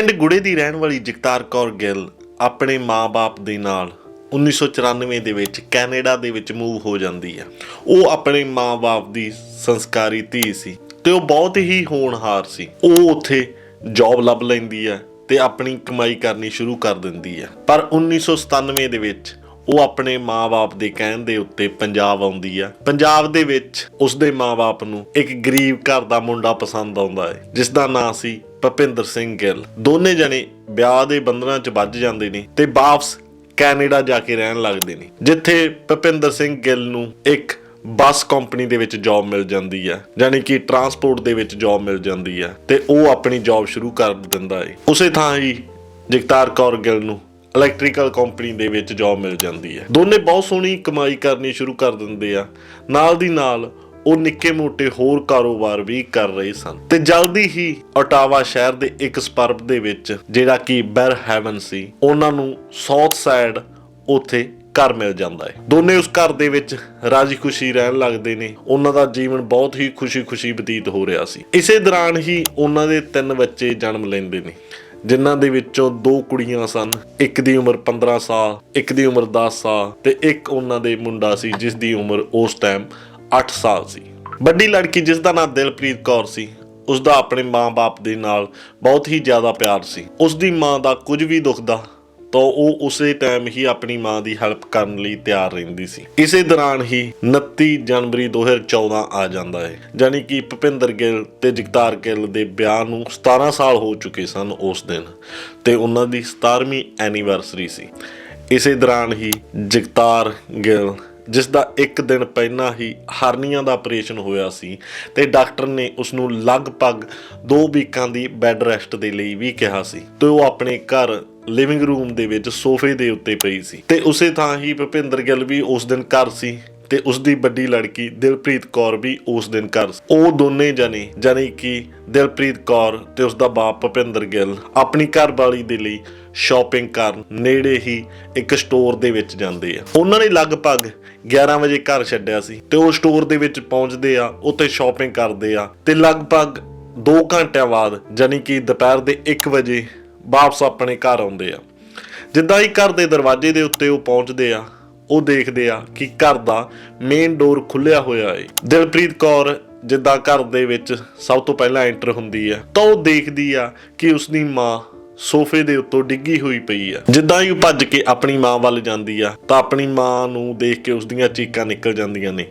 ਪਿੰਡ ਗੁੜੇ ਦੀ ਰਹਿਣ ਵਾਲੀ ਜਗਤਾਰ ਕੌਰ ਗਿੱਲ ਆਪਣੇ ਮਾਂ-ਬਾਪ ਦੇ ਨਾਲ 1994 ਦੇ ਵਿੱਚ ਕੈਨੇਡਾ ਦੇ ਵਿੱਚ ਮੂਵ ਹੋ ਜਾਂਦੀ ਆ ਉਹ ਆਪਣੇ ਮਾਂ-ਬਾਪ ਦੀ ਸੰਸਕਾਰੀ ਧੀ ਸੀ ਤੇ ਉਹ ਬਹੁਤ ਹੀ ਹੋਣਹਾਰ ਸੀ। ਉਹ ਉੱਥੇ ਜੌਬ ਲੱਭ ਲੈਂਦੀ ਆ ਤੇ ਆਪਣੀ ਕਮਾਈ ਕਰਨੀ ਸ਼ੁਰੂ ਕਰ ਦਿੰਦੀ ਆ ਪਰ 1997 ਦੇ ਵਿੱਚ ਉਹ ਆਪਣੇ ਮਾਪੇ ਦੇ ਕਹਿਣ ਦੇ ਉੱਤੇ ਪੰਜਾਬ ਆਉਂਦੀ ਆ ਪੰਜਾਬ ਦੇ ਵਿੱਚ ਉਸਦੇ ਮਾਪੇ ਨੂੰ ਇੱਕ ਗਰੀਬ ਘਰ ਦਾ ਮੁੰਡਾ ਪਸੰਦ ਆਉਂਦਾ ਹੈ ਜਿਸ ਦਾ ਨਾਂ ਸੀ ਭਪਿੰਦਰ ਸਿੰਘ ਗਿੱਲ। ਦੋਨੇ ਜਣੇ ਵਿਆਹ ਦੇ ਬੰਧਨਾਂ 'ਚ ਵੱਜ ਜਾਂਦੇ ਨੇ ਤੇ ਵਾਪਸ ਕੈਨੇਡਾ ਜਾ ਕੇ ਰਹਿਣ ਲੱਗਦੇ ਨੇ, ਜਿੱਥੇ ਭਪਿੰਦਰ ਸਿੰਘ ਗਿੱਲ ਨੂੰ ਇੱਕ ਬੱਸ ਕੰਪਨੀ ਦੇ ਵਿੱਚ ਜੌਬ ਮਿਲ ਜਾਂਦੀ ਆ ਯਾਨੀ ਕਿ ਟਰਾਂਸਪੋਰਟ ਦੇ ਵਿੱਚ ਜੌਬ ਮਿਲ ਜਾਂਦੀ ਆ ਤੇ ਉਹ ਆਪਣੀ ਜੌਬ ਸ਼ੁਰੂ ਕਰ ਦਿੰਦਾ ਹੈ ਉਸੇ ਥਾਂ ਹੀ ਜਗਤਾਰ ਕੌਰ ਗਿੱਲ ਨੂੰ ਇਲੈਕਟ੍ਰੀਕਲ ਕੰਪਨੀ ਦੇ ਵਿੱਚ ਜੌਬ ਮਿਲ ਜਾਂਦੀ ਹੈ ਦੋਨੇ ਬਹੁਤ ਸੋਹਣੀ ਕਮਾਈ ਕਰਨੀ ਸ਼ੁਰੂ ਕਰ ਦਿੰਦੇ ਆ। ਨਾਲ ਦੀ ਨਾਲ ਉਹ ਨਿੱਕੇ ਮੋਟੇ ਹੋਰ ਕਾਰੋਬਾਰ ਵੀ ਕਰ ਰਹੇ ਸਨ। ਤੇ ਜਲਦੀ ਹੀ ਓਟਾਵਾ ਸ਼ਹਿਰ ਦੇ ਇੱਕ ਸਪਰਬ ਦੇ ਵਿੱਚ, ਜਿਹੜਾ ਕਿ ਬੈਰ ਹੈਵਨ ਸੀ, ਉਹਨਾਂ ਨੂੰ ਸਾਊਥ ਸਾਈਡ ਉੱਥੇ ਘਰ ਮਿਲ ਜਾਂਦਾ ਹੈ। ਦੋਨੇ ਉਸ ਘਰ ਦੇ ਵਿੱਚ ਰਾਜੀ ਖੁਸ਼ੀ ਰਹਿਣ ਲੱਗਦੇ ਨੇ। ਉਹਨਾਂ ਦਾ ਜੀਵਨ ਬਹੁਤ ਹੀ ਖੁਸ਼ੀ-ਖੁਸ਼ੀ ਬਤੀਤ ਹੋ ਰਿਹਾ ਸੀ। ਇਸੇ ਦੌਰਾਨ ਹੀ ਉਹਨਾਂ ਦੇ ਤਿੰਨ ਬੱਚੇ ਜਨਮ ਲੈਂਦੇ ਨੇ, ਜਿਨ੍ਹਾਂ ਦੇ ਵਿੱਚੋਂ ਦੋ ਕੁੜੀਆਂ ਸਨ। ਇੱਕ ਦੀ ਉਮਰ 15 ਸਾਲ, ਇੱਕ ਦੀ ਉਮਰ 10 ਸਾਲ ਤੇ ਇੱਕ ਉਹਨਾਂ ਦੇ ਮੁੰਡਾ ਸੀ, ਜਿਸ ਦੀ ਉਮਰ ਉਸ ਟਾਈਮ 8 ਸਾਲ ਸੀ। ਵੱਡੀ ਲੜਕੀ ਜਿਸ ਦਾ ਨਾਮ ਦਿਲਪ੍ਰੀਤ ਕੌਰ ਸੀ ਉਸ ਦਾ ਆਪਣੇ ਮਾਂ-ਬਾਪ ਦੇ ਨਾਲ ਬਹੁਤ ਹੀ ਜ਼ਿਆਦਾ ਪਿਆਰ ਸੀ। ਉਸ ਦੀ ਮਾਂ ਦਾ ਕੁਝ ਵੀ ਦੁਖਦਾ ਤਾਂ ਉਹ ਉਸੇ ਟਾਈਮ ਹੀ ਆਪਣੀ ਮਾਂ ਦੀ ਹੈਲਪ ਕਰਨ ਲਈ ਤਿਆਰ ਰਹਿੰਦੀ ਸੀ। ਇਸੇ ਦੌਰਾਨ ਹੀ 29 ਜਨਵਰੀ 2014 ਆ ਜਾਂਦਾ ਹੈ। ਯਾਨੀ ਕਿ ਭੁਪਿੰਦਰ ਗਿੱਲ ਤੇ ਜਗਤਾਰ ਗਿੱਲ ਦੇ ਵਿਆਹ ਨੂੰ 17 ਸਾਲ ਹੋ ਚੁੱਕੇ ਸਨ ਉਸ ਦਿਨ, ਤੇ ਉਹਨਾਂ ਦੀ 17ਵੀਂ ਐਨੀਵਰਸਰੀ ਸੀ। ਇਸੇ ਦੌਰਾਨ ਹੀ ਜਗਤਾਰ ਗਿੱਲ ਜਿਸ ਦਾ ਇੱਕ ਦਿਨ ਪਹਿਲਾਂ ਹੀ ਹਰਨੀਆਂ ਦਾ ਆਪਰੇਸ਼ਨ ਹੋਇਆ ਸੀ ਤੇ ਡਾਕਟਰ ਨੇ ਉਸ ਨੂੰ ਲਗਭਗ 2 ਵੀਕਾਂ ਦੀ ਬੈੱਡ ਰੈਸਟ ਦੇ ਲਈ ਵੀ ਕਿਹਾ ਸੀ ਤੇ ਉਹ ਆਪਣੇ ਘਰ ਲਿਵਿੰਗ ਰੂਮ ਦੇ ਵਿੱਚ ਸੋਫੇ ਦੇ ਉੱਤੇ ਪਈ ਸੀ ਤੇ ਉਸੇ ਥਾਂ ਹੀ ਭੁਪਿੰਦਰ ਗਿੱਲ ਵੀ ਉਸ ਦਿਨ ਘਰ ਸੀ। ਤੇ ਉਸ ਦੀ ਵੱਡੀ ਲੜਕੀ ਦਿਲਪ੍ਰੀਤ ਕੌਰ ਵੀ ਉਸ ਦਿਨ ਘਰ ਸੀ। ਉਹ ਦੋਨੇ ਜਣੇ ਜਾਨੀ ਕਿ ਦਿਲਪ੍ਰੀਤ ਕੌਰ ਤੇ ਉਸ ਦਾ ਬਾਪ ਭੁਪਿੰਦਰ ਗਿੱਲ, ਆਪਣੀ ਘਰਵਾਲੀ ਦੇ ਲਈ ਸ਼ਾਪਿੰਗ ਕਰਨ ਨੇੜੇ ਹੀ ਇੱਕ ਸਟੋਰ ਦੇ ਵਿੱਚ ਜਾਂਦੇ ਆ ਉਹਨਾਂ ਨੇ ਲਗਭਗ 11 ਵਜੇ ਘਰ ਛੱਡਿਆ ਸੀ ਤੇ ਉਹ ਸਟੋਰ ਦੇ ਵਿੱਚ ਪਹੁੰਚਦੇ ਆ, ਉੱਥੇ ਸ਼ਾਪਿੰਗ ਕਰਦੇ ਆ ਤੇ ਲਗਭਗ 2 ਘੰਟਿਆਂ ਬਾਅਦ ਜਾਨੀ ਕਿ ਦੁਪਹਿਰ ਦੇ 1 ਵਜੇ ਵਾਪਸ ਆਪਣੇ ਘਰ ਆਉਂਦੇ ਆ ਜਿੱਦਾਂ ਹੀ ਘਰ ਦੇ ਦਰਵਾਜ਼ੇ ਦੇ ਉੱਤੇ ਉਹ ਪਹੁੰਚਦੇ ਆ ਉਹ ਦੇਖਦੇ ਆ ਕਿ ਘਰ ਦਾ ਮੇਨ ਡੋਰ ਖੁੱਲਿਆ ਹੋਇਆ ਏ। ਦਿਲਪ੍ਰੀਤ ਕੌਰ ਜਿੱਦਾਂ ਘਰ ਦੇ ਵਿੱਚ ਸਭ ਤੋਂ ਪਹਿਲਾਂ ਐਂਟਰ ਹੁੰਦੀ ਹੈ ਤਾਂ ਉਹ ਦੇਖਦੀ ਆ ਕਿ ਉਸਦੀ ਮਾਂ ਸੋਫੇ ਦੇ ਉੱਤੋਂ ਡਿੱਗੀ ਹੋਈ ਪਈ ਆ। ਜਿੱਦਾਂ ਹੀ ਉਹ ਭੱਜ ਕੇ ਆਪਣੀ ਮਾਂ ਵੱਲ ਜਾਂਦੀ ਆ, ਤਾਂ ਆਪਣੀ ਮਾਂ ਨੂੰ ਦੇਖ ਕੇ ਉਸ ਦੀਆਂ ਚੀਕਾਂ ਨਿਕਲ ਜਾਂਦੀਆਂ ਨੇ,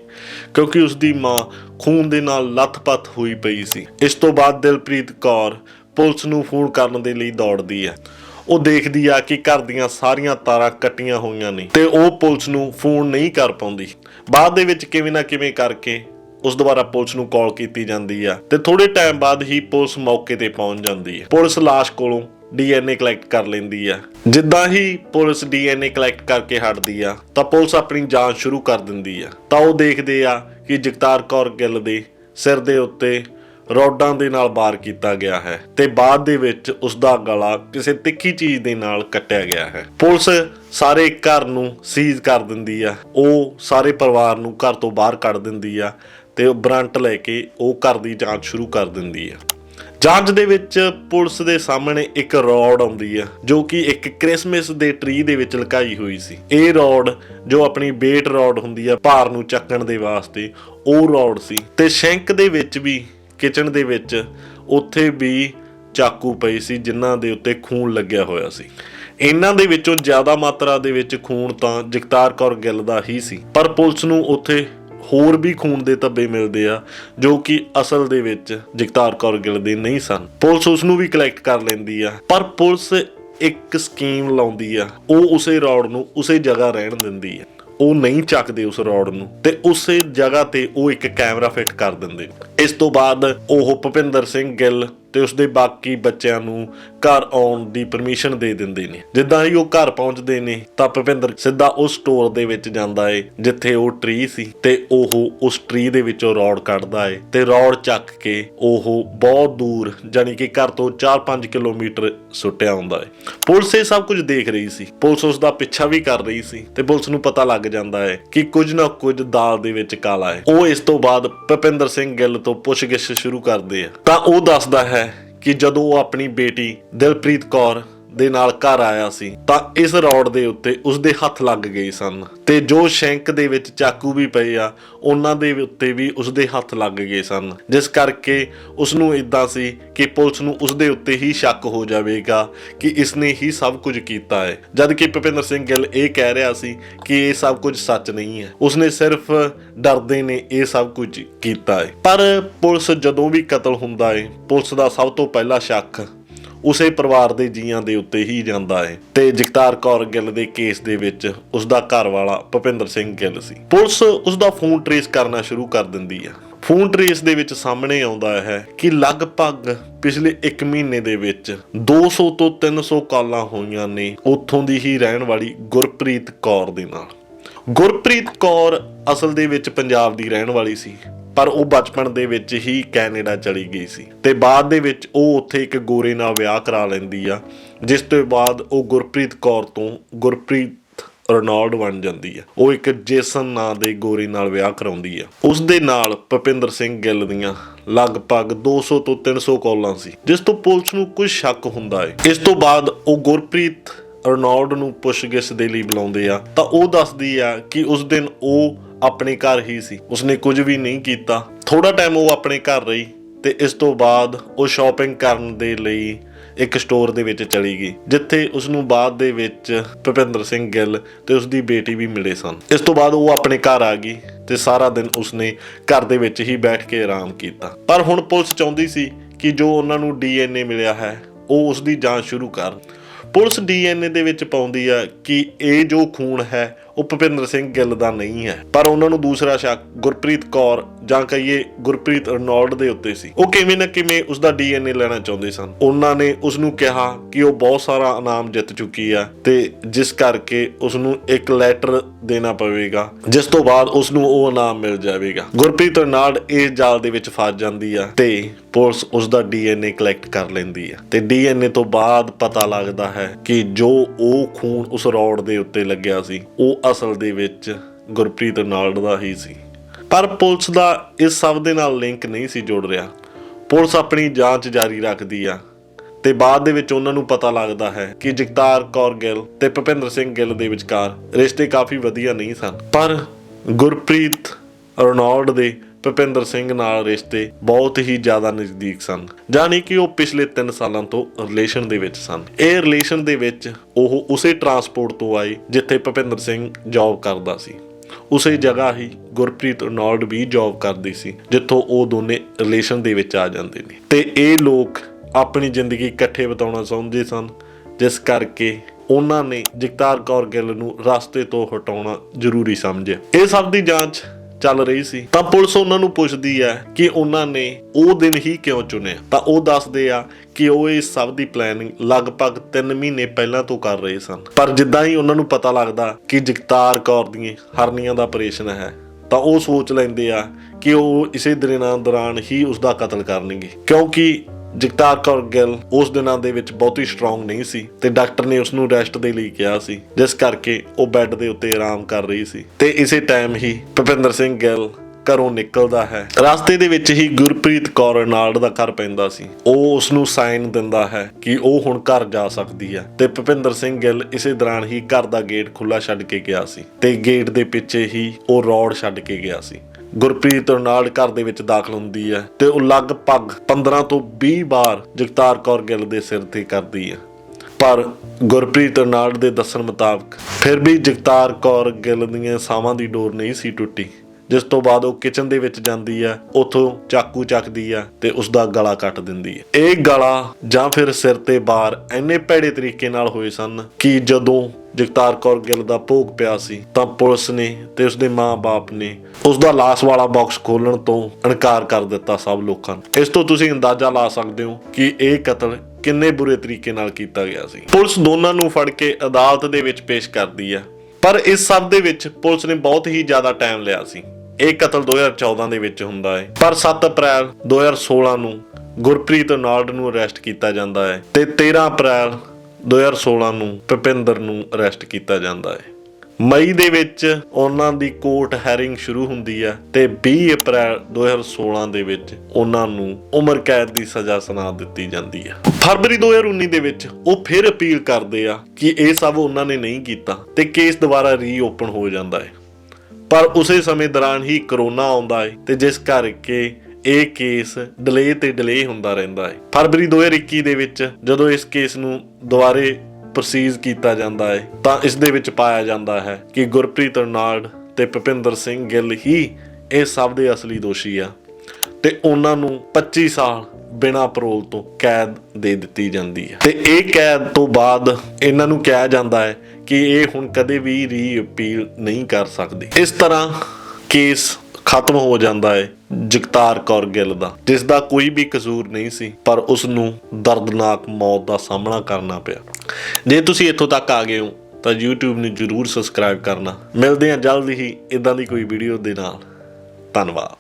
ਕਿਉਂਕਿ ਉਸ ਦੀ ਮਾਂ ਖੂਨ ਦੇ ਨਾਲ ਲੱਥਪੱਥ ਹੋਈ ਪਈ ਸੀ। ਇਸ ਤੋਂ ਬਾਅਦ ਦਿਲਪ੍ਰੀਤ ਕੌਰ ਪੁਲਿਸ ਨੂੰ ਫੋਨ ਕਰਨ ਦੇ ਲਈ ਦੌੜਦੀ ਆ। ਉਹ ਦੇਖਦੀ ਆ ਕਿ ਘਰ ਦੀਆਂ ਸਾਰੀਆਂ ਤਾਰਾਂ ਕੱਟੀਆਂ ਹੋਈਆਂ ਨੇ ਤੇ ਉਹ ਪੁਲਿਸ ਨੂੰ ਫੋਨ ਨਹੀਂ ਕਰ ਪਾਉਂਦੀ। ਬਾਅਦ ਦੇ ਵਿੱਚ ਕਿਵੇਂ ਨਾ ਕਿਵੇਂ ਕਰਕੇ ਉਸ ਦੁਆਰਾ ਪੁਲਿਸ ਨੂੰ ਕਾਲ ਕੀਤੀ ਜਾਂਦੀ ਆ ਤੇ ਥੋੜੇ ਟਾਈਮ ਬਾਅਦ ਹੀ ਪੁਲਿਸ ਮੌਕੇ ਤੇ ਪਹੁੰਚ ਜਾਂਦੀ ਹੈ ਪੁਲਿਸ ਲਾਸ਼ ਕੋਲੋਂ ਡੀਐਨਏ ਕਲੈਕਟ ਕਰ ਲੈਂਦੀ ਆ। ਜਿੱਦਾਂ ਹੀ ਪੁਲਿਸ ਡੀਐਨਏ ਕਲੈਕਟ ਕਰਕੇ ਹਟਦੀ ਆ, ਤਾਂ ਪੁਲਿਸ ਆਪਣੀ ਜਾਂਚ ਸ਼ੁਰੂ ਕਰ ਦਿੰਦੀ ਆ। ਤਾਂ ਉਹ ਦੇਖਦੇ ਆ ਕਿ ਜਗਤਾਰ ਕੌਰ ਗਿੱਲ ਦੇ ਸਿਰ ਦੇ ਉੱਤੇ ਰੋਡਾਂ ਦੇ ਨਾਲ ਵਾਰ ਕੀਤਾ ਗਿਆ ਹੈ ਤੇ ਬਾਅਦ ਦੇ ਵਿੱਚ ਉਸ ਦਾ ਗਲਾ ਕਿਸੇ ਤਿੱਖੀ ਚੀਜ਼ ਦੇ ਨਾਲ ਕੱਟਿਆ ਗਿਆ ਹੈ। ਪੁਲਿਸ ਸਾਰੇ ਘਰ ਨੂੰ ਸੀਜ਼ ਕਰ ਦਿੰਦੀ ਆ। ਉਹ ਸਾਰੇ ਪਰਿਵਾਰ ਨੂੰ ਘਰ ਤੋਂ ਬਾਹਰ ਕੱਢ ਦਿੰਦੀ ਆ ਤੇ ਉਹ ਬਰੰਟ ਲੈ ਕੇ ਉਹ ਘਰ ਦੀ ਜਾਂਚ ਸ਼ੁਰੂ ਕਰ ਦਿੰਦੀ ਆ। ਜਾਂਚ ਦੇ ਵਿੱਚ ਪੁਲਿਸ ਦੇ ਸਾਹਮਣੇ ਇੱਕ ਰੋਡ ਆਉਂਦੀ ਆ, ਜੋ ਕਿ ਇੱਕ ਕ੍ਰਿਸਮਸ ਦੇ ਟਰੀ ਦੇ ਵਿੱਚ ਲੁਕਾਈ ਹੋਈ ਸੀ। ਇਹ ਰੋਡ, ਜੋ ਆਪਣੀ ਬੇਟ ਰੋਡ ਹੁੰਦੀ ਆ ਭਾਰ ਨੂੰ ਚੱਕਣ ਦੇ ਵਾਸਤੇ, ਉਹ ਰੋਡ ਸੀ ਤੇ ਸ਼ੈਂਕ ਦੇ ਵਿੱਚ ਵੀ ਕਿਚਨ ਦੇ ਵਿੱਚ ਉੱਥੇ ਵੀ ਚਾਕੂ ਪਏ ਸੀ, ਜਿਨ੍ਹਾਂ ਦੇ ਉੱਤੇ ਖੂਨ ਲੱਗਿਆ ਹੋਇਆ ਸੀ। ਇਹਨਾਂ ਦੇ ਵਿੱਚੋਂ ਜ਼ਿਆਦਾ ਮਾਤਰਾ ਦੇ ਵਿੱਚ ਖੂਨ ਤਾਂ ਜਗਤਾਰ ਕੌਰ ਗਿੱਲ ਦਾ ਹੀ ਸੀ। ਪਰ ਪੁਲਿਸ ਨੂੰ ਉੱਥੇ ਹੋਰ ਵੀ ਖੂਨ ਦੇ ਧੱਬੇ ਮਿਲਦੇ ਆ, ਜੋ ਕਿ ਅਸਲ ਦੇ ਵਿੱਚ ਜਗਤਾਰ ਕੌਰ ਗਿੱਲ ਦੇ ਨਹੀਂ ਸਨ। ਪੁਲਿਸ ਉਸ ਨੂੰ ਵੀ ਕਲੈਕਟ ਕਰ ਲੈਂਦੀ ਆ, ਪਰ ਪੁਲਿਸ ਇੱਕ ਸਕੀਮ ਲਾਉਂਦੀ ਆ, ਉਹ ਉਸੇ ਰੌਡ ਨੂੰ ਉਸੇ ਜਗ੍ਹਾ ਰਹਿਣ ਦਿੰਦੀ ਆ। ਉਹ ਨਹੀਂ ਚੱਕਦੇ ਉਸ ਰੋਡ ਨੂੰ ਤੇ ਉਸੇ ਜਗ੍ਹਾ ਤੇ ਉਹ ਇੱਕ ਕੈਮਰਾ ਫਿੱਟ ਕਰ ਦਿੰਦੇ। ਇਸ ਤੋਂ ਬਾਅਦ ਉਹ ਭੁਪਿੰਦਰ ਸਿੰਘ ਗਿੱਲ ਤੇ ਉਸਦੇ ਬਾਕੀ ਬੱਚਿਆਂ ਨੂੰ ਘਰ ਆਉਣ ਦੀ ਪਰਮਿਸ਼ਨ ਦੇ ਦਿੰਦੇ ਨੇ। ਜਿੱਦਾਂ ਹੀ ਉਹ ਘਰ ਪਹੁੰਚਦੇ ਨੇ, ਤਾਂ ਭੁਪਿੰਦਰ ਸਿੱਧਾ ਉਸ ਸਟੋਰ ਦੇ ਵਿੱਚ ਜਾਂਦਾ ਏ, ਜਿੱਥੇ ਉਹ ਟਰੀ ਸੀ ਤੇ ਉਹ ਉਸ ਟਰੀ ਦੇ ਵਿੱਚੋਂ ਰੌਡ ਕੱਢਦਾ ਏ ਤੇ ਰੌਡ ਚੱਕ ਕੇ ਉਹ ਬਹੁਤ ਦੂਰ ਜਾਨੀ ਕਿ ਘਰ ਤੋਂ 4-5 ਕਿਲੋਮੀਟਰ ਸੁੱਟਿਆ ਹੁੰਦਾ ਏ। ਪੁਲਿਸ ਇਹ ਸਭ ਕੁਝ ਦੇਖ ਰਹੀ ਸੀ। ਪੁਲਿਸ ਉਸ ਦਾ ਪਿੱਛਾ ਵੀ ਕਰ ਰਹੀ ਸੀ ਤੇ ਪੁਲਿਸ ਨੂੰ ਪਤਾ ਲੱਗ ਜਾਂਦਾ ਹੈ ਕਿ ਕੁਝ ਨਾ ਕੁਝ ਦਾਲ ਦੇ ਵਿੱਚ ਕਾਲਾ ਹੈ ਉਹ ਇਸ ਤੋਂ ਬਾਅਦ ਭੁਪਿੰਦਰ ਸਿੰਘ ਗਿੱਲ ਤੋਂ ਪੁੱਛਗਿੱਛ ਸ਼ੁਰੂ ਕਰਦੇ ਆ। ਤਾਂ ਉਹ ਦੱਸਦਾ ਹੈ ਕਿ ਜਦੋਂ ਉਹ ਆਪਣੀ ਬੇਟੀ ਦਿਲਪ੍ਰੀਤ ਕੌਰ ਦੇ ਨਾਲ ਘਰ ਆਇਆ ਸੀ, ਤਾਂ ਇਸ ਰੌਡ ਦੇ ਉੱਤੇ ਉਸਦੇ ਹੱਥ ਲੱਗ ਗਏ ਸਨ ਤੇ ਜੋ ਸ਼ੈਂਕ ਦੇ ਵਿੱਚ ਚਾਕੂ ਵੀ ਪਏ ਆ, ਉਹਨਾਂ ਦੇ ਉੱਤੇ ਵੀ ਉਸਦੇ ਹੱਥ ਲੱਗ ਗਏ ਸਨ। ਜਿਸ ਕਰਕੇ ਉਸ ਨੂੰ ਇਦਾਂ ਸੀ ਕਿ ਪੁਲਿਸ ਨੂੰ ਉਸਦੇ ਉੱਤੇ ਹੀ ਸ਼ੱਕ ਹੋ ਜਾਵੇਗਾ ਕਿ ਇਸਨੇ ਹੀ ਸਭ ਕੁਝ ਕੀਤਾ ਹੈ। ਜਦ ਕਿ ਭੁਪਿੰਦਰ ਸਿੰਘ ਗਿੱਲ ਇਹ ਕਹਿ ਰਿਹਾ ਸੀ ਕਿ ਇਹ ਸਭ ਕੁਝ ਸੱਚ ਨਹੀਂ ਹੈ, ਉਸਨੇ ਸਿਰਫ ਡਰਦੇ ਨੇ ਇਹ ਸਭ ਕੁਝ ਕੀਤਾ ਹੈ। ਪਰ ਪੁਲਿਸ ਜਦੋਂ ਵੀ ਕਤਲ ਹੁੰਦਾ ਹੈ, ਪੁਲਿਸ ਦਾ ਸਭ ਤੋਂ ਪਹਿਲਾ ਸ਼ੱਕ ਉਸੇ ਪਰਿਵਾਰ ਦੇ ਜੀਆਂ ਦੇ ਉੱਤੇ ਹੀ ਜਾਂਦਾ ਹੈ ਤੇ ਜਗਤਾਰ ਕੌਰ ਗਿੱਲ ਦੇ ਕੇਸ ਦੇ ਵਿੱਚ ਉਸ ਦਾ ਘਰ ਵਾਲਾ ਭੁਪਿੰਦਰ ਸਿੰਘ ਗਿੱਲ ਸੀ। ਪੁਲਿਸ ਉਸ ਦਾ ਫੋਨ ਟਰੇਸ ਕਰਨਾ ਸ਼ੁਰੂ ਕਰ ਦਿੰਦੀ ਹੈ ਫੋਨ ਟਰੇਸ ਦੇ ਵਿੱਚ ਸਾਹਮਣੇ ਆਉਂਦਾ ਹੈ ਕਿ ਲਗਭਗ ਪਿਛਲੇ 1 ਮਹੀਨੇ ਦੇ ਵਿੱਚ 200 ਤੋਂ 300 ਕਾਲਾਂ ਹੋਈਆਂ ਨੇ ਉੱਥੋਂ ਦੀ ਹੀ ਰਹਿਣ ਵਾਲੀ ਗੁਰਪ੍ਰੀਤ ਕੌਰ ਦੇ ਨਾਲ। ਗੁਰਪ੍ਰੀਤ ਕੌਰ ਅਸਲ ਦੇ ਵਿੱਚ ਪੰਜਾਬ ਦੀ ਰਹਿਣ ਵਾਲੀ ਸੀ। ਪਰ ਉਹ ਬਚਪਨ ਦੇ ਵਿੱਚ ਹੀ ਕੈਨੇਡਾ ਚਲੀ ਗਈ ਸੀ ਤੇ ਬਾਅਦ ਦੇ ਵਿੱਚ ਉਹ ਉੱਥੇ ਇੱਕ ਗੋਰੇ ਨਾਲ ਵਿਆਹ ਕਰਾ ਲੈਂਦੀ ਆ, ਜਿਸ ਤੋਂ ਬਾਅਦ ਉਹ ਗੁਰਪ੍ਰੀਤ ਕੌਰ ਤੋਂ ਗੁਰਪ੍ਰੀਤ ਰੋਨਾਲਡ ਬਣ ਜਾਂਦੀ ਹੈ ਉਹ ਇੱਕ ਜੇਸਨ ਨਾਂ ਦੇ ਗੋਰੇ ਨਾਲ ਵਿਆਹ ਕਰਾਉਂਦੀ ਹੈ ਉਸ ਦੇ ਨਾਲ ਭਪਿੰਦਰ ਸਿੰਘ ਗਿੱਲ ਦੀਆਂ ਲਗਭਗ 200 ਤੋਂ 300 ਕਾਲਾਂ ਸੀ, ਜਿਸ ਤੋਂ ਪੁਲਿਸ ਨੂੰ ਕੁਝ ਸ਼ੱਕ ਹੁੰਦਾ ਹੈ ਇਸ ਤੋਂ ਬਾਅਦ ਉਹ ਗੁਰਪ੍ਰੀਤ ਰੋਨਾਲਡ ਨੂੰ ਪੁੱਛਗਿੱਛ ਦੇ ਲਈ ਬੁਲਾਉਂਦੇ ਆ, ਤਾਂ ਉਹ ਦੱਸਦੀ ਆ ਕਿ ਉਸ ਦਿਨ ਉਹ ਆਪਣੇ ਘਰ ਹੀ ਸੀ। ਉਸਨੇ ਕੁਝ ਵੀ ਨਹੀਂ ਕੀਤਾ। ਥੋੜਾ ਟਾਈਮ ਉਹ ਆਪਣੇ ਘਰ ਰਹੀ ਤੇ ਇਸ ਤੋਂ ਬਾਅਦ ਉਹ ਸ਼ਾਪਿੰਗ ਕਰਨ ਦੇ ਲਈ ਇੱਕ ਸਟੋਰ ਦੇ ਵਿੱਚ ਚਲੀ ਗਈ, ਜਿੱਥੇ ਉਸ ਨੂੰ ਬਾਅਦ ਦੇ ਵਿੱਚ ਭੁਪਿੰਦਰ ਸਿੰਘ ਗਿੱਲ ਤੇ ਉਸ ਦੀ ਬੇਟੀ ਵੀ ਮਿਲੇ ਸਨ। ਇਸ ਤੋਂ ਬਾਅਦ ਉਹ ਆਪਣੇ ਘਰ ਆ ਗਈ ਤੇ ਸਾਰਾ ਦਿਨ ਉਸਨੇ ਘਰ ਦੇ ਵਿੱਚ ਹੀ ਬੈਠ ਕੇ ਆਰਾਮ ਕੀਤਾ। ਪਰ ਹੁਣ ਪੁਲਿਸ ਚਾਹੁੰਦੀ ਸੀ ਕਿ ਜੋ ਉਹਨਾਂ ਨੂੰ ਡੀਐਨਏ ਮਿਲਿਆ ਹੈ, ਉਹ ਉਸ ਦੀ ਜਾਂਚ ਸ਼ੁਰੂ ਕਰਨ। ਪੁਲਿਸ ਡੀਐਨਏ ਦੇ ਵਿੱਚ ਪਾਉਂਦੀ ਆ ਕਿ ਇਹ ਜੋ ਖੂਨ ਹੈ ਉਹ ਭੁਪਿੰਦਰ ਸਿੰਘ ਗਿੱਲ ਦਾ ਨਹੀਂ ਹੈ। ਪਰ ਉਹਨਾਂ ਨੂੰ ਦੂਸਰਾ ਸ਼ੱਕ ਗੁਰਪ੍ਰੀਤ ਕੌਰ ਜਾਂ ਕਹੀਏ ਗੁਰਪ੍ਰੀਤ ਰਣੌਲਡ ਦੇ ਉੱਤੇ ਸੀ। ਉਹ ਕਿਵੇਂ ਨਾ ਕਿਵੇਂ ਉਸ ਦਾ ਡੀਐਨਏ ਲੈਣਾ ਚਾਹੁੰਦੇ ਸਨ। ਉਹਨਾਂ ਨੇ ਉਸ ਨੂੰ ਕਿਹਾ ਕਿ ਉਹ ਬਹੁਤ ਸਾਰਾ ਇਨਾਮ ਜਿੱਤ ਚੁੱਕੀ ਆ ਤੇ ਜਿਸ ਕਰਕੇ ਉਸ ਨੂੰ ਇੱਕ ਲੈਟਰ ਦੇਣਾ ਪਵੇਗਾ, ਜਿਸ ਤੋਂ ਬਾਅਦ ਉਸ ਨੂੰ ਉਹ ਇਨਾਮ ਮਿਲ ਜਾਵੇਗਾ। ਗੁਰਪ੍ਰੀਤ ਰਣੌਲਡ ਇਸ ਜਾਲ ਦੇ ਵਿੱਚ ਫਸ ਜਾਂਦੀ ਆ ਤੇ ਪੁਲਿਸ ਉਸ ਦਾ ਡੀਐਨਏ ਕਲੈਕਟ ਕਰ ਲੈਂਦੀ ਆ। ਤੇ ਡੀਐਨਏ ਤੋਂ ਬਾਅਦ ਪਤਾ ਲੱਗਦਾ ਹੈ ਕਿ ਜੋ ਉਹ ਖੂਨ ਉਸ ਰੋਡ ਦੇ ਉੱਤੇ ਲੱਗਿਆ ਸੀ, ਉਹ ਅਸਲ ਦੇ ਵਿੱਚ ਗੁਰਪ੍ਰੀਤ ਰਣੌਲਡ ਦਾ ਹੀ ਸੀ। ਪਰ ਪੁਲਿਸ ਦਾ ਇਸ ਸਭ ਦੇ ਨਾਲ ਲਿੰਕ ਨਹੀਂ ਸੀ ਜੁੜ ਰਿਹਾ। ਪੁਲਿਸ ਆਪਣੀ ਜਾਂਚ ਜਾਰੀ ਰੱਖਦੀ ਆ ਤੇ ਬਾਅਦ ਦੇ ਵਿੱਚ ਉਹਨਾਂ ਨੂੰ ਪਤਾ ਲੱਗਦਾ ਹੈ ਕਿ ਜਗਤਾਰ ਕੌਰ ਗਿੱਲ ਤੇ ਭੁਪਿੰਦਰ ਸਿੰਘ ਗਿੱਲ ਦੇ ਵਿਚਕਾਰ ਰਿਸ਼ਤੇ ਕਾਫੀ ਵਧੀਆ ਨਹੀਂ ਸਨ। ਪਰ ਗੁਰਪ੍ਰੀਤ ਰੋਨਾਲਡ ਦੇ ਭੁਪਿੰਦਰ ਸਿੰਘ ਨਾਲ ਰਿਸ਼ਤੇ ਬਹੁਤ ਹੀ ਜ਼ਿਆਦਾ ਨਜ਼ਦੀਕ ਸਨ, ਜਾਣੀ ਕਿ ਉਹ ਪਿਛਲੇ 3 ਸਾਲਾਂ ਤੋਂ ਰਿਲੇਸ਼ਨ ਦੇ ਵਿੱਚ ਸਨ। ਇਹ ਰਿਲੇਸ਼ਨ ਦੇ ਵਿੱਚ ਉਹ ਉਸੇ ਟਰਾਂਸਪੋਰਟ ਤੋਂ ਆਏ ਜਿੱਥੇ ਭੁਪਿੰਦਰ ਸਿੰਘ ਜੌਬ ਕਰਦਾ ਸੀ। ਉਸੇ ਜਗ੍ਹਾ ਹੀ ਗੁਰਪ੍ਰੀਤ ਰਣੌਲਡ ਵੀ ਜੌਬ ਕਰਦੀ ਸੀ, ਜਿੱਥੋਂ ਉਹ ਦੋਨੇ ਰਿਲੇਸ਼ਨ ਦੇ ਵਿੱਚ ਆ ਜਾਂਦੇ ਨੇ। ਤੇ ਇਹ ਲੋਕ ਆਪਣੀ ਜ਼ਿੰਦਗੀ ਇਕੱਠੇ ਬਿਤਾਉਣਾ ਚਾਹੁੰਦੇ ਸਨ, ਜਿਸ ਕਰਕੇ ਉਹਨਾਂ ਨੇ ਜਗਤਾਰ ਕੌਰ ਗਿੱਲ ਨੂੰ ਰਸਤੇ ਤੋਂ ਹਟਾਉਣਾ ਜ਼ਰੂਰੀ ਸਮਝਿਆ। ਇਹ ਸਭ ਦੀ ਜਾਂਚ ਚੱਲ ਰਹੀ ਸੀ। ਤਾਂ ਪੁਲਿਸ ਉਹਨਾਂ ਨੂੰ ਪੁੱਛਦੀ ਹੈ ਕਿ ਉਹਨਾਂ ਨੇ ਉਹ ਦਿਨ ਹੀ ਕਿਉਂ ਚੁਣਿਆ? ਤਾਂ ਉਹ ਦੱਸਦੇ ਆ ਕਿ ਉਹ ਇਸ ਸਭ ਦੀ ਪਲੈਨਿੰਗ ਲਗਭਗ 3 ਮਹੀਨੇ ਪਹਿਲਾਂ ਤੋਂ ਕਰ ਰਹੇ ਸਨ। ਪਰ ਜਿੱਦਾਂ ਹੀ ਉਹਨਾਂ ਨੂੰ ਪਤਾ ਲੱਗਦਾ ਕਿ ਜਗਤਾਰ ਕੌਰ ਦੀਆਂ ਹਰਨੀਆਂ ਦਾ ਆਪਰੇਸ਼ਨ ਹੈ, ਤਾਂ ਉਹ ਸੋਚ ਲੈਂਦੇ ਆ ਕਿ ਉਹ ਇਸੇ ਦਿਨਾਂ ਦੌਰਾਨ ਹੀ ਉਸ ਦਾ ਕਤਲ ਕਰਨਗੇ। ਕਿਉਂਕਿ ਜਗਤਾਰ ਕੌਰ ਗਿੱਲ ਉਸ ਦਿਨਾਂ ਦੇ ਵਿੱਚ ਬਹੁਤੀ ਸਟਰੋਂਗ ਨਹੀਂ ਸੀ ਤੇ ਡਾਕਟਰ ਨੇ ਉਸ ਨੂੰ ਰੈਸਟ ਦੇ ਲਈ ਕਿਹਾ ਸੀ, ਜਿਸ ਕਰਕੇ ਉਹ ਬੈੱਡ ਦੇ ਉੱਤੇ ਆਰਾਮ ਕਰ ਰਹੀ ਸੀ। ਤੇ ਇਸੇ ਟਾਈਮ ਹੀ ਭੁਪਿੰਦਰ ਸਿੰਘ ਗਿੱਲ ਘਰੋਂ ਨਿਕਲਦਾ ਹੈ। ਰਸਤੇ ਦੇ ਵਿੱਚ ਹੀ ਗੁਰਪ੍ਰੀਤ ਕੌਰ ਨਾਲਡ ਦਾ ਘਰ ਪੈਂਦਾ ਸੀ। ਉਹ ਉਸ ਨੂੰ ਸਾਈਨ ਦਿੰਦਾ ਹੈ ਕਿ ਉਹ ਹੁਣ ਘਰ ਜਾ ਸਕਦੀ ਹੈ। ਤੇ ਭੁਪਿੰਦਰ ਸਿੰਘ ਗਿੱਲ ਇਸੇ ਦੌਰਾਨ ਹੀ ਘਰ ਦਾ ਗੇਟ ਖੁੱਲਾ ਛੱਡ ਕੇ ਗਿਆ ਸੀ ਤੇ ਗੇਟ ਦੇ ਪਿੱਛੇ ਹੀ ਉਹ ਰੋਡ ਛੱਡ ਕੇ ਗਿਆ ਸੀ। ਗੁਰਪ੍ਰੀਤ ਨਾਲ ਘਰ ਦੇ ਵਿੱਚ ਦਾਖਲ ਹੁੰਦੀ ਹੈ ਤੇ ਉਹ ਲਗਭਗ 15 ਤੋਂ 20 ਵਾਰ ਜਗਤਾਰ ਕੌਰ ਗਿੱਲ ਦੇ ਸਿਰ ਤੇ ਕਰਦੀ ਹੈ। ਪਰ ਗੁਰਪ੍ਰੀਤ ਨਾਲ ਦੇ ਦੱਸਣ ਮੁਤਾਬਕ ਫਿਰ ਵੀ ਜਗਤਾਰ ਕੌਰ ਗਿੱਲ ਦੀਆਂ ਸਾਵਾਂ ਦੀ ਡੋਰ ਨਹੀਂ ਸੀ ਟੁੱਟੀ। ਜਿਸ ਤੋਂ ਬਾਅਦ ਉਹ ਕਿਚਨ ਦੇ ਵਿੱਚ ਜਾਂਦੀ ਹੈ ਉਥੋਂ ਚਾਕੂ ਚੱਕਦੀ ਹੈ ਤੇ ਉਸ ਦਾ ਗਲਾ ਕੱਟ ਦਿੰਦੀ ਹੈ ਇਹ ਗਲਾ ਜਾਂ ਫਿਰ ਸਿਰ ਤੇ ਬਾਰ ਐਨੇ ਭੈੜੇ ਤਰੀਕੇ ਨਾਲ ਹੋਏ ਸਨ ਕਿ ਜਦੋਂ ਜਗਤਾਰ ਕੌਰ ਗਿੱਲ ਦਾ ਭੋਗ ਪਿਆ ਸੀ, ਤਾਂ ਪੁਲਿਸ ਨੇ ਤੇ ਉਸਦੇ ਮਾਂ-ਬਾਪ ਨੇ ਉਸ ਦਾ ਲਾਸ਼ ਵਾਲਾ ਬਾਕਸ ਖੋਲਣ ਤੋਂ ਇਨਕਾਰ ਕਰ ਦਿੱਤਾ ਸਭ ਲੋਕਾਂ ਨੇ। ਇਸ ਤੋਂ ਤੁਸੀਂ ਅੰਦਾਜ਼ਾ ਲਾ ਸਕਦੇ ਹੋ ਕਿ ਇਹ ਕਤਲ ਕਿੰਨੇ ਬੁਰੇ ਤਰੀਕੇ ਨਾਲ ਕੀਤਾ ਗਿਆ ਸੀ। ਪੁਲਿਸ ਦੋਨਾਂ ਨੂੰ ਫੜ ਕੇ ਅਦਾਲਤ ਦੇ ਵਿੱਚ ਪੇਸ਼ ਕਰਦੀ ਹੈ ਪਰ ਇਸ ਸਭ ਦੇ ਵਿੱਚ ਪੁਲਿਸ ਨੇ ਬਹੁਤ ਹੀ ਜ਼ਿਆਦਾ ਟਾਈਮ ਲਿਆ ਸੀ। ਇਹ ਕਤਲ 2014 ਦੇ ਵਿੱਚ ਹੁੰਦਾ ਹੈ। ਪਰ 7 ਅਪ੍ਰੈਲ 2016 ਨੂੰ ਗੁਰਪ੍ਰੀਤ ਨਾਲਡ ਨੂੰ ਅਰੈਸਟ ਕੀਤਾ ਜਾਂਦਾ ਹੈ ਤੇ 13 ਅਪ੍ਰੈਲ 2016 ਨੂੰ ਭੁਪਿੰਦਰ ਨੂੰ ਅਰੈਸਟ ਕੀਤਾ ਜਾਂਦਾ ਹੈ। ਮਈ ਦੇ ਵਿੱਚ ਉਹਨਾਂ ਦੀ ਕੋਰਟ ਹੈਰਿੰਗ ਸ਼ੁਰੂ ਹੁੰਦੀ ਹੈ ਤੇ 20 ਅਪ੍ਰੈਲ 2016 ਦੇ ਵਿੱਚ ਉਹਨਾਂ ਨੂੰ ਉਮਰ ਕੈਦ ਦੀ ਸਜ਼ਾ ਸੁਣਾ ਦਿੱਤੀ ਜਾਂਦੀ ਹੈ। ਫਰਵਰੀ 2019 ਦੇ ਵਿੱਚ ਉਹ ਫਿਰ ਅਪੀਲ ਕਰਦੇ ਆ ਕਿ ਇਹ ਸਭ ਉਹਨਾਂ ਨੇ ਨਹੀਂ ਕੀਤਾ ਤੇ ਕੇਸ ਦੁਬਾਰਾ ਰੀਓਪਨ ਹੋ ਜਾਂਦਾ ਹੈ। ਪਰ ਉਸੇ ਸਮੇਂ ਦੌਰਾਨ ਹੀ ਕਰੋਨਾ ਆਉਂਦਾ ਹੈ ਤੇ ਜਿਸ ਕਰਕੇ ਇਹ ਕੇਸ ਡਿਲੇ ਤੇ ਡਿਲੇ ਹੁੰਦਾ ਰਹਿੰਦਾ ਹੈ ਫਰਵਰੀ 2021 ਦੇ ਵਿੱਚ ਜਦੋਂ ਇਸ ਕੇਸ ਨੂੰ ਦੁਬਾਰੇ ਪ੍ਰੋਸੀਜ਼ ਕੀਤਾ ਜਾਂਦਾ ਹੈ ਤਾਂ ਇਸ ਦੇ ਵਿੱਚ ਪਾਇਆ ਜਾਂਦਾ ਹੈ ਕਿ ਗੁਰਪ੍ਰੀਤ ਅਰਨਾਲਡ ਤੇ ਭੁਪਿੰਦਰ ਸਿੰਘ ਗਿੱਲ ਹੀ ਇਹ ਸਭ ਦੇ ਅਸਲੀ ਦੋਸ਼ੀ ਆ। ਤੇ ਉਹਨਾਂ ਨੂੰ 25 ਸਾਲ ਬਿਨਾਂ ਪਰੋਲ ਤੋਂ ਕੈਦ ਦੇ ਦਿੱਤੀ ਜਾਂਦੀ ਹੈ। ਤੇ ਇਹ ਕੈਦ ਤੋਂ ਬਾਅਦ ਇਹਨਾਂ ਨੂੰ ਕਿਹਾ ਜਾਂਦਾ ਹੈ ਕਿ ਇਹ ਹੁਣ ਕਦੇ ਵੀ ਰੀ ਅਪੀਲ ਨਹੀਂ ਕਰ ਸਕਦੇ। ਇਸ ਤਰ੍ਹਾਂ ਕੇਸ ਖਤਮ ਹੋ ਜਾਂਦਾ ਹੈ ਜਗਤਾਰ ਕੌਰ ਗਿੱਲ ਦਾ, ਜਿਸ ਦਾ ਕੋਈ ਵੀ ਕਸੂਰ ਨਹੀਂ ਸੀ, ਪਰ ਉਸ ਨੂੰ ਦਰਦਨਾਕ ਮੌਤ ਦਾ ਸਾਹਮਣਾ ਕਰਨਾ ਪਿਆ। ਜੇ ਤੁਸੀਂ ਇੱਥੋਂ ਤੱਕ ਆ ਗਏ ਹੋ, ਤਾਂ YouTube ਨੂੰ ਜਰੂਰ ਸਬਸਕ੍ਰਾਈਬ ਕਰਨਾ। ਮਿਲਦੇ ਹਾਂ ਜਲਦੀ ਹੀ ਇਦਾਂ ਦੀ ਕੋਈ ਵੀਡੀਓ ਦੇ ਨਾਲ। ਧੰਨਵਾਦ।